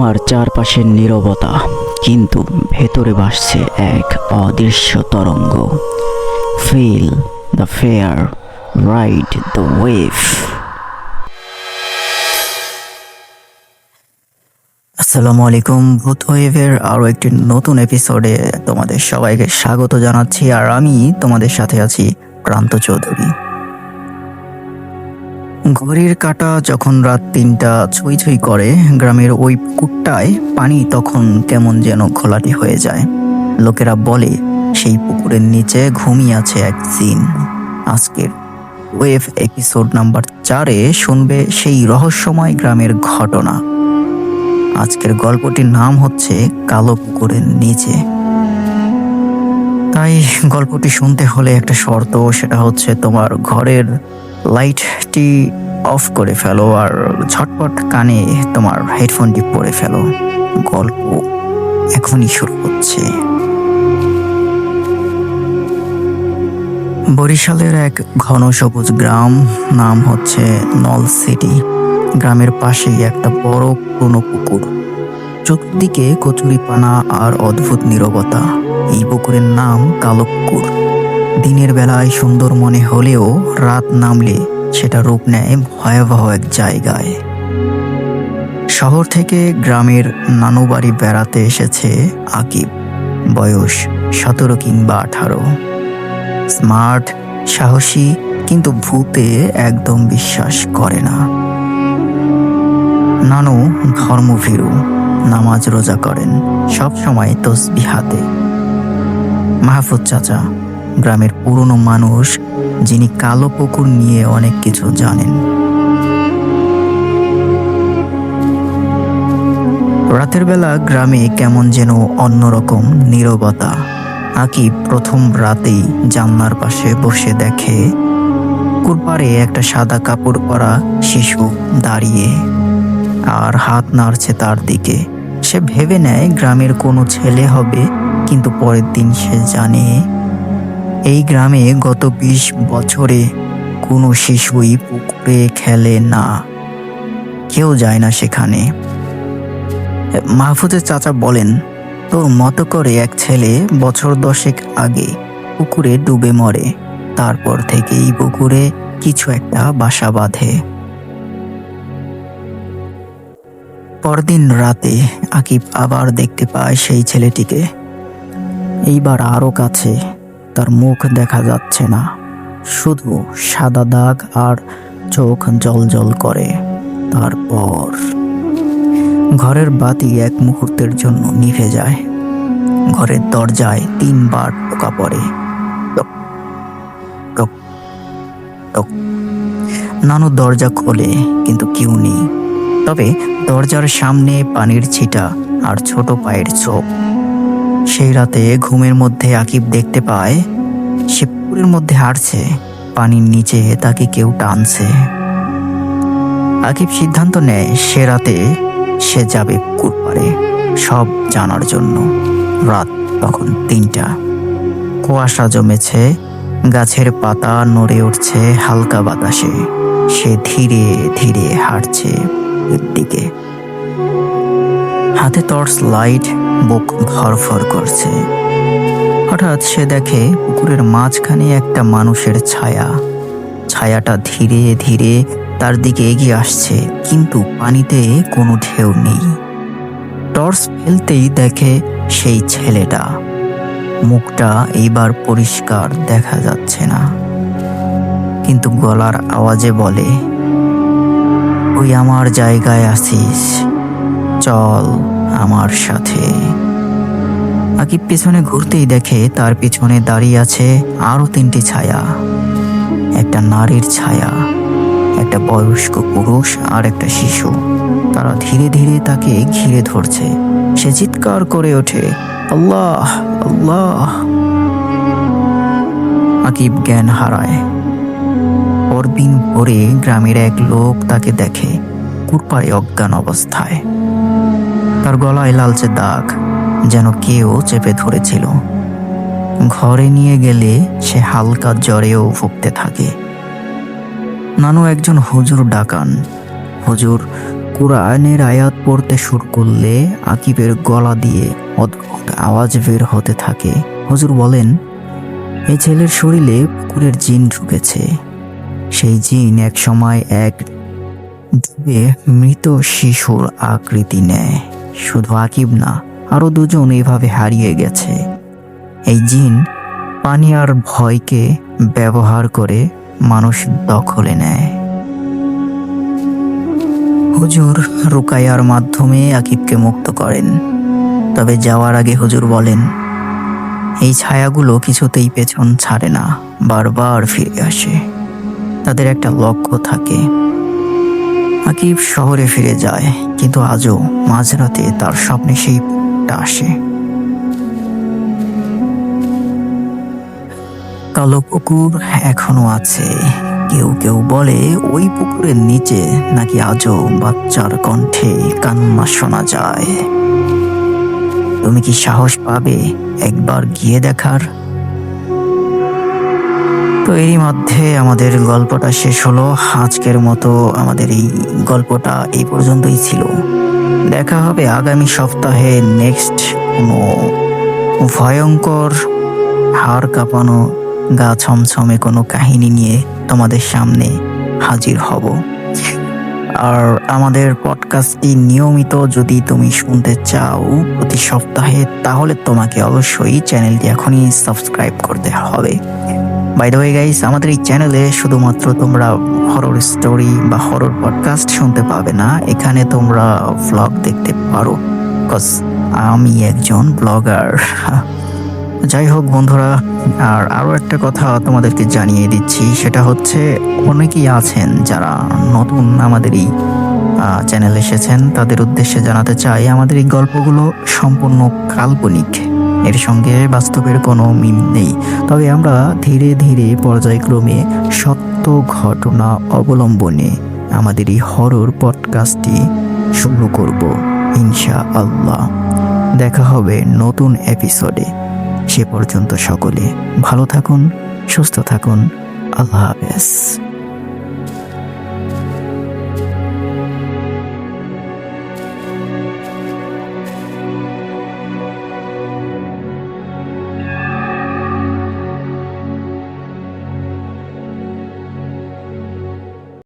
তোমার চারপাশের নীরবতা, কিন্তু ভেতরে ভাসছে এক অদৃশ্য তরঙ্গ। Feel the fear ride the wave আসসালামু আলাইকুম, ভূত ওয়েভের আরও একটি নতুন এপিসোডে তোমাদের সবাইকে স্বাগত জানাচ্ছি, আর আমি তোমাদের সাথে আছি ক্রান্ত চৌধুরী। ঘড়ির কাটা যখন রাত তিনটা ছুঁই ছুঁই করে, গ্রামের ওই পুকুরটায় পানি তখন কেমন যেন ঘোলাটে হয়ে যায়। লোকেরা বলে, সেই পুকুরের নিচে ঘুমিয়ে আছে এক জিন আজকের ওয়েভ এপিসোড নাম্বার চারে শুনবে সেই রহস্যময় গ্রামের ঘটনা। আজকের গল্পটির নাম হচ্ছে কালো পুকুরের নিচে। তাই গল্পটি শুনতে হলে একটা শর্ত, সেটা হচ্ছে তোমার ঘরের লাইটটি অফ করে ফেলো আর ঝটপট কানে তোমার হেডফোনটি পরে ফেলো। গল্প এখনই শুরু হচ্ছে। বরিশালের এক ঘন সবুজ গ্রাম, নাম হচ্ছে নল সিটি। গ্রামের পাশেই একটা বড় পুরনো পুকুর। চতুর্দিকে কচুরিপানা আর অদ্ভুত নীরবতা। এই পুকুরের নাম কালো পুকুর দিনের বেলায় সুন্দর মনে হলেও রাত নামলে সেটা রূপ নেয় ভয়াবহ এক জায়গায়। শহর থেকে গ্রামের নানু বাড়ি বেড়াতে এসেছে আকিব, বয়স সতেরো কিংবা আঠারো। স্মার্ট, সাহসী, কিন্তু ভূতে একদম বিশ্বাস করে না। নানু ধর্মভীরু নামাজ রোজা করেন সব সময় তসবি হাতে মাহফুজ চাচা গ্রামের পুরনো মানুষ যিনি কালো পুকুর নিয়ে অনেক কিছু জানেন। রাতের বেলা গ্রামে কেমন যেন অন্যরকম নীরবতা। আকিব প্রথম রাতেই জান্নার পাশে বসে দেখে, কুরপারে একটা সাদা কাপড় পরা শিশু দাঁড়িয়ে আর হাত নাড়ছে তার দিকে। সে ভেবে নেয় গ্রামের কোনো ছেলে হবে, কিন্তু পরের দিন সে জানে এই গ্রামে গত বিশ বছরে কোনো শিশুই পুকুরে খেলে না। কেউ যায় না সেখানে। মাহফুজের চাচা বলেন, তোর মতো করে এক ছেলে বছর দশেক আগে পুকুরে ডুবে মরে, তারপর থেকেই পুকুরে কিছু একটা বাসা বাঁধে। পরদিন রাতে আকিব আবার দেখতে পায় সেই ছেলেটিকে। এইবার আরও কাছে তার মুখ দেখা যাচ্ছে না। শুধু সাদা দাগ আর চোখ জল জল করে। তারপর ঘরের বাতি এক মুহূর্তের জন্য নিভে যায়। ঘরের দরজায় তিনবার টোকা পড়ে। নানু দরজা খোলে, কিন্তু কেউ নেই। তবে দরজার সামনে পানির ছিটা আর ছোট পায়ের ছোপ। সেই রাতে ঘুমের মধ্যে আকিব দেখতে পায়, সে পুকুরের মধ্যে হাঁটছে, পানির নিচে তাকে কেউ টানছে। আকিব সিদ্ধান্ত নেয় সে রাতে সে যাবে পুকুর সব জানার জন্য। রাত তখন তিনটা। কুয়াশা জমেছে, গাছের পাতা নড়ে উঠছে হালকা বাতাসে। সে ধীরে ধীরে হাঁটছে দিকে হাতে টর্চ লাইট বুক ধরফর করছে। হঠাৎ সে দেখে পুকুরের মাঝখানে একটা মানুষের ছায়া। ছায়াটা ধীরে ধীরে তার দিকে এগিয়ে আসছে, কিন্তু পানিতে কোনো ঢেউ নেই। টর্চ ফেলতেই দেখে সেই ছেলেটা। মুখটা এইবার পরিষ্কার দেখা যাচ্ছে না। কিন্তু গলার আওয়াজে বলে, তুই আমার জায়গায় আছিস। চল। আমার সাথে। আকিব পিছনে ঘুরতেই দেখে তার পিছনে দাঁড়িয়ে আছে আরও তিনটি ছায়া। একটা নারীর ছায়া, একটা বয়স্ক পুরুষ আর একটা শিশু। তারা ধীরে ধীরে তাকে ঘিরে ধরছে। সে চিৎকার করে ওঠে, আল্লাহ আল্লাহ। আকিব জ্ঞান হারায়। পরদিন ভোরে গ্রামের এক লোক তাকে দেখে কুরপাড়ে অজ্ঞান অবস্থায়। তার গলায় লালচে দাগ, যেন কেউ চেপে ধরেছিল। ঘরে নিয়ে গেলে সে হালকা জ্বরেও ভুগতে থাকে। নানু একজন হুজুর ডাকান। হুজুর কোরআনের আয়াত পড়তে শুরু করলে আকিবের গলা দিয়ে অদ্ভুত আওয়াজ বের হতে থাকে। হুজুর বলেন এই ছেলের শরীরে পুকুরের জিন ঢুকেছে। সেই জিন এক সময় এক দ্বীপে মৃত শিশুর আকৃতি নেয়। শুধু আকিব না আরও দুজন এভাবে হারিয়ে গেছে। এই জিন পানি আর ভয়কে ব্যবহার করে মানুষ দখলে নেয়। হুজুর রুকাইয়ার মাধ্যমে আকিবকে মুক্ত করেন। তবে যাওয়ার আগে হুজুর বলেন, এই ছায়াগুলো কিছুতেই পেছন ছাড়ে না, বারবার ফিরে আসে। তাদের একটা লক্ষ্য থাকে আকিব শহরে ফিরে যায়, কিন্তু আজও মাঝরাতে তার স্বপ্নে সেই আসে। কালো পুকুর এখনও আছে। কেউ কেউ বলে, ওই পুকুরের নিচে নাকি আজও বাচ্চার কণ্ঠে কান্না শোনা যায়? তুমি কি সাহস পাবে একবার গিয়ে দেখার? তো এরই মধ্যে আমাদের গল্পটা শেষ হলো। আজকের মতো আমাদের এই গল্পটা এই পর্যন্তই ছিল। দেখা হবে আগামী সপ্তাহে নেক্সট কোনো ভয়ঙ্কর, হাড় কাঁপানো, গা ছমছমে কোনো কাহিনী নিয়ে তোমাদের সামনে হাজির হব। আর আমাদের পডকাস্টটি নিয়মিত যদি তুমি শুনতে চাও প্রতি সপ্তাহে, তাহলে তোমাকে অবশ্যই চ্যানেলটি এখনই সাবস্ক্রাইব করতে হবে। বাই দ্য ওয়ে গাইস আমাদের এই চ্যানেলে শুধুমাত্র তোমরা হরর স্টোরি বা হরর পডকাস্ট শুনতে পাবে না। এখানে তোমরা ভ্লগ দেখতে পারো। বিকজ আমি একজন ব্লগার যাই হোক বন্ধুরা, আর আরও একটা কথা তোমাদেরকে জানিয়ে দিচ্ছি, সেটা হচ্ছে অনেকেই আছেন যারা নতুন আমাদের এই চ্যানেল এসেছেন, তাদের উদ্দেশ্যে জানাতে চাই, আমাদের এই গল্পগুলো সম্পূর্ণ কাল্পনিক। এর সঙ্গে বাস্তবের কোনো মিল নেই। তবে আমরা ধীরে ধীরে পর্যায়ক্রমে সত্য ঘটনা অবলম্বনে আমাদের এই হরর পডকাস্টটি শুরু করব ইনশা আল্লাহ দেখা হবে নতুন এপিসোডে সে পর্যন্ত সকলে ভালো থাকুন, সুস্থ থাকুন। আল্লাহ হাফেজ।